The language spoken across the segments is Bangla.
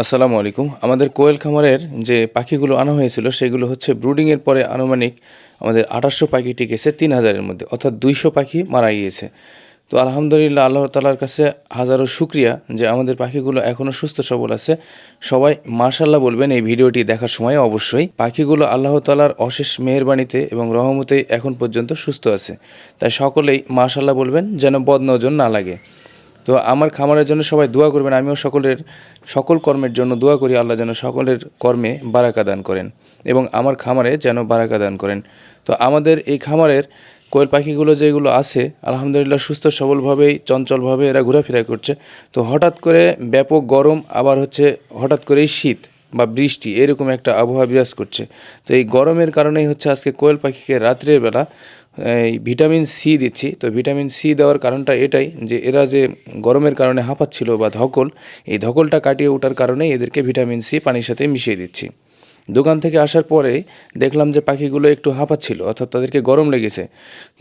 আসসালামু আলাইকুম। আমাদের কোয়েল খামারের যে পাখিগুলো আনা হয়েছিল, সেগুলো হচ্ছে ব্রুডিংয়ের পরে আনুমানিক আমাদের আঠাশশো পাখি টিকেছে তিন হাজারের মধ্যে, অর্থাৎ দুইশো পাখি মারা গিয়েছে। তো আলহামদুলিল্লাহ, আল্লাহ তালার কাছে হাজারো শুক্রিয়া যে আমাদের পাখিগুলো এখনও সুস্থ, সবল আছে। সবাই মার্শাল্লাহ বলবেন এই ভিডিওটি দেখার সময় অবশ্যই। পাখিগুলো আল্লাহ তালার অশেষ মেহেরবানিতে এবং রহমতে এখন পর্যন্ত সুস্থ আছে। তাই সকলেই মার্শাল্লাহ বলবেন যেন বদনজর না লাগে। তো আমার খামারের জন্য সবাই দোয়া করবেন, আমিও সকলের, সকল কর্মের জন্য দোয়া করি, আল্লাহ যেন সকলের কর্মে বারাকা দান করেন এবং আমার খামারে যেন বারাকা দান করেন। তো আমাদের এই খামারের কোয়েল পাখিগুলো যেগুলো আছে, আলহামদুলিল্লাহ সুস্থ, সবলভাবেই, চঞ্চলভাবে এরা ঘোরাফেরা করছে। তো হঠাৎ করে ব্যাপক গরম, আবার হচ্ছে হঠাৎ করেই শীত বা বৃষ্টি, এরকম একটা আবহাওয়া বিরাজ করছে। তো এই গরমের কারণেই হচ্ছে আজকে কোয়েল পাখিকে রাত্রের বেলা এই ভিটামিন সি দিচ্ছি। তো ভিটামিন সি দেওয়ার কারণটা এটাই যে এরা যে গরমের কারণে হাঁপাচ্ছিল বা ধকল, এই ধকলটা কাটিয়ে ওঠার কারণেই এদেরকে ভিটামিন সি পানির সাথে মিশিয়ে দিচ্ছি। দোকান থেকে আসার পরে দেখলাম যে পাখিগুলো একটু হাঁপাচ্ছিল, অর্থাৎ তাদেরকে গরম লেগেছে।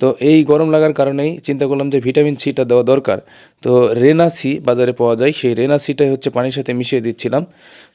তো এই গরম লাগার কারণেই চিন্তা করলাম যে ভিটামিন সিটা দেওয়া দরকার। তো রেনা সি বাজারে পাওয়া যায়, সেই রেনা সিটাই হচ্ছে পানির সাথে মিশিয়ে দিচ্ছিলাম।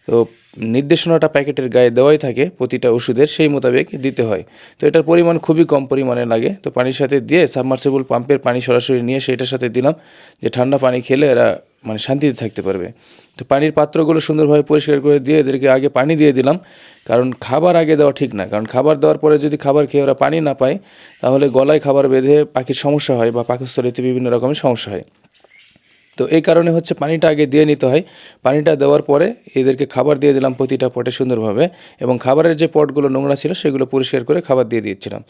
তো নির্দেশনাটা প্যাকেটের গায়ে দেওয়াই থাকে প্রতিটা ওষুধের, সেই মোতাবেক দিতে হয়। তো এটার পরিমাণ খুবই কম পরিমাণে লাগে। তো পানির সাথে দিয়ে সাবমার্সিবল পাম্পের পানি সরাসরি নিয়ে সেটার সাথে দিলাম যে ঠান্ডা পানি খেলে এরা মানে শান্তিতে থাকতে পারবে। তো পানির পাত্রগুলো সুন্দরভাবে পরিষ্কার করে দিয়ে এদেরকে আগে পানি দিয়ে দিলাম। কারণ খাবার আগে দেওয়া ঠিক না। কারণ খাবার দেওয়ার পরে যদি খাবার খেয়ে ওরা পানি না পায়, তাহলে গলায় খাবার বেঁধে পাখির সমস্যা হয় বা পাকস্থলিতে বিভিন্ন রকমের সমস্যা হয়। তো এই কারণে হচ্ছে পানিটা আগে দিয়ে নিতে হয়। পানিটা দেওয়ার পরে এদেরকে খাবার দিয়ে দিলাম প্রতিটা পটে সুন্দরভাবে এবং খাবারের যে পটগুলো নোংরা ছিল সেগুলো পরিষ্কার করে খাবার দিয়ে দিয়েছিলাম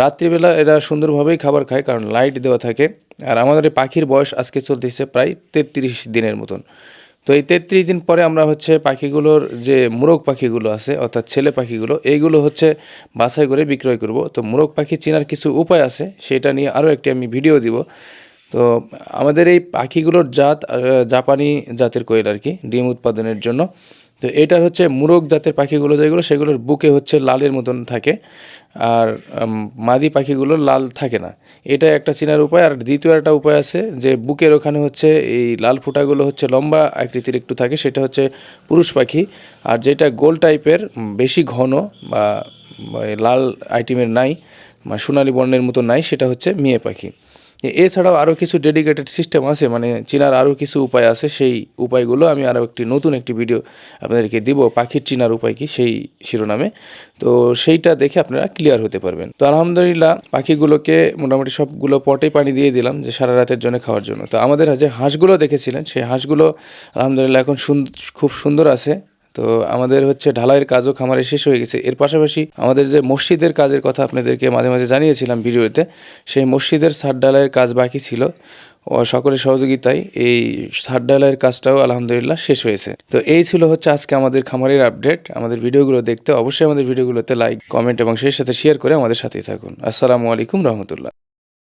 রাত্রিবেলা এরা সুন্দরভাবেই খাবার খায় কারণ লাইট দেওয়া থাকে। আর আমাদের এই পাখির বয়স আজকে চলতেছে প্রায় তেত্রিশ দিনের মতন। তো এই তেত্রিশ দিন পরে আমরা হচ্ছে পাখিগুলোর যে মোরগ পাখিগুলো আছে, অর্থাৎ ছেলে পাখিগুলো, এইগুলো হচ্ছে বাছাই করে বিক্রয় করব। তো মোরগ পাখি চেনার কিছু উপায় আছে, সেটা নিয়ে আরও একটি আমি ভিডিও দিব। তো আমাদের এই পাখিগুলোর জাত জাপানি জাতের কোয়েল আর কি, ডিম উৎপাদনের জন্য। তো এটার হচ্ছে মুরগ জাতের পাখিগুলো যেগুলো, সেগুলোর বুকে হচ্ছে লালের মতন থাকে। আর মাদি পাখিগুলো লাল থাকে না। এটা একটা চিনার উপায়। আর দ্বিতীয় একটা উপায় আছে যে, বুকের ওখানে হচ্ছে এই লাল ফুটাগুলো হচ্ছে লম্বা আকৃতির একটু থাকে, সেটা হচ্ছে পুরুষ পাখি। আর যেটা গোল টাইপের বেশি ঘন বা লাল আইটেমের নাই সোনালি বর্ণের মতো নাই, সেটা হচ্ছে মেয়ে পাখি। এছাড়াও আরও কিছু ডেডিকেটেড সিস্টেম আছে মানে চিনার আরও কিছু উপায় আছে, সেই উপায়গুলো আমি আরও একটি নতুন একটি ভিডিও আপনাদেরকে দিব, পাখির চিনার উপায় কি, সেই শিরোনামে। তো সেইটা দেখে আপনারা ক্লিয়ার হতে পারবেন। তো আলহামদুলিল্লাহ, পাখিগুলোকে মোটামুটি সবগুলো পটে পানি দিয়ে দিলাম যে সারা রাতের জন্য খাওয়ার জন্য। তো আমাদের যে হাঁসগুলো দেখেছিলেন, সেই হাঁসগুলো আলহামদুলিল্লাহ এখন খুব সুন্দর আছে। তো আমাদের হচ্ছে ঢালাইয়ের কাজও খামারে শেষ হয়ে গেছে। এর পাশাপাশি আমাদের যে মসজিদের কাজের কথা আপনাদেরকে মাঝে মাঝে জানিয়েছিলাম ভিডিওতে, সেই মসজিদের সার ঢালাইয়ের কাজ বাকি ছিল। ও সকলের সহযোগিতায় এই সার ঢালাইয়ের কাজটাও আলহামদুলিল্লাহ শেষ হয়েছে। তো এই ছিল হচ্ছে আজকে আমাদের খামারের আপডেট। আমাদের ভিডিওগুলো দেখতে অবশ্যই আমাদের ভিডিওগুলোতে লাইক, কমেন্ট এবং সেই সাথে শেয়ার করে আমাদের সাথেই থাকুন। আসসালামু আলাইকুম রহমতুল্লাহ।